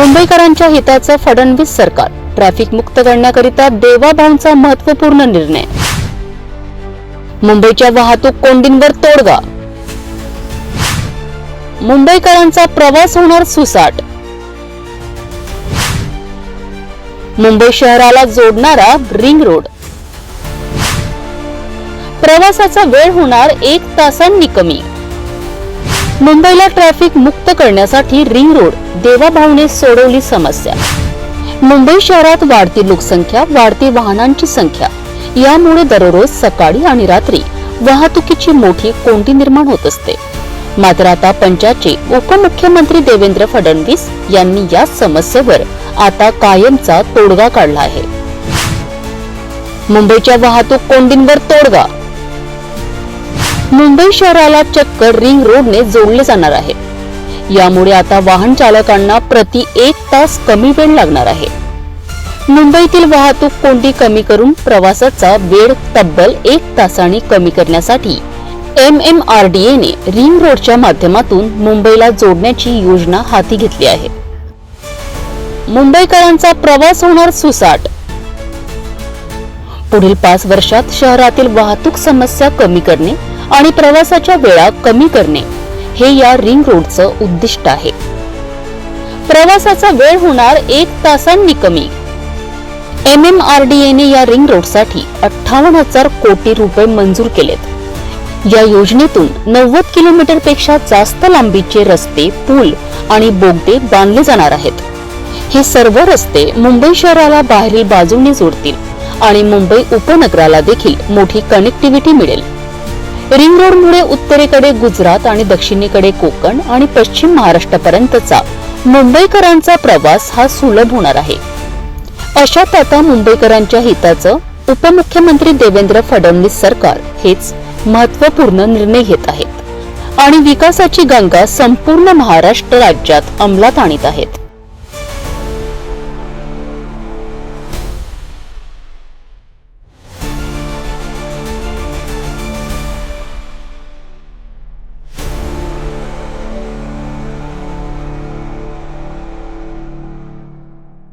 मुंबईकरांच्या हिताचं फडणवीस सरकार. ट्रॅफिक मुक्त करण्याकरिता देवाभाऊंचा महत्त्वपूर्ण निर्णय. मुंबईच्या वाहतूक कोंडींवर तोडगा. मुंबईकरांचा प्रवास होणार सुसाट. मुंबई शहराला जोडणारा रिंग रोड. प्रवासाचा वेळ होणार एक तासांनी कमी. मुंबईला ट्रॅफिक मुक्त करण्यासाठी रिंग रोड देवाभाऊने सोडवली समस्या. मुंबई शहरात वाढती लोकसंख्या वाढती वाहनांची संख्या. यामुळे दररोज सकाळी आणि रात्री वाहतुकीची मोठी कोंडी निर्माण होत असते. मात्र आता पंचाचे उपमुख्यमंत्री देवेंद्र फडणवीस यांनी या समस्येवर आता कायमचा तोडगा काढला आहे. मुंबईच्या वाहतूक कोंडींवर तोडगा मुंबई शहराला चक्क रिंग रोडने जोडले जाणार आहे. यामुळे आता वाहन चालकांना प्रति एक तास कमी वेळ लागणार आहे. मुंबईतील वाहतूक कोंडी कमी करून प्रवासाचा वेळ तब्बल एक तासाने कमी करण्यासाठी एम एम आर डी एने रिंग रोडच्या माध्यमातून मुंबईला जोडण्याची योजना हाती घेतली आहे. मुंबईकरांचा प्रवास होणार सुसाट. पुढील पाच वर्षात शहरातील वाहतूक समस्या कमी करणे आणि प्रवासाच्या वेळा कमी करणे हे या रिंग रोडचं उद्दिष्ट आहे. प्रवासाचा वेळ होणार एक तासांनी कमी. एम एम आर डी एने या रिंग रोडसाठी अठ्ठावन्न हजार कोटी रुपये मंजूर केलेत. या योजनेतून नव्वद किलोमीटरपेक्षा जास्त लांबीचे रस्ते पूल आणि बोगदे बांधले जाणार आहेत. हे सर्व रस्ते मुंबई शहराला बाहेरील बाजूने जोडतील आणि मुंबई उपनगराला देखील मोठी कनेक्टिव्हिटी मिळेल. रिंग रोडमुळे उत्तरेकडे गुजरात आणि दक्षिणेकडे कोकण आणि पश्चिम महाराष्ट्रापर्यंतचा मुंबईकरांचा प्रवास हा सुलभ होणार आहे. अशात आता मुंबईकरांच्या हिताचं उपमुख्यमंत्री देवेंद्र फडणवीस सरकार हेच महत्त्वपूर्ण निर्णय घेत आहेत आणि विकासाची गंगा संपूर्ण महाराष्ट्र राज्यात अंमलात आणीत आहेत.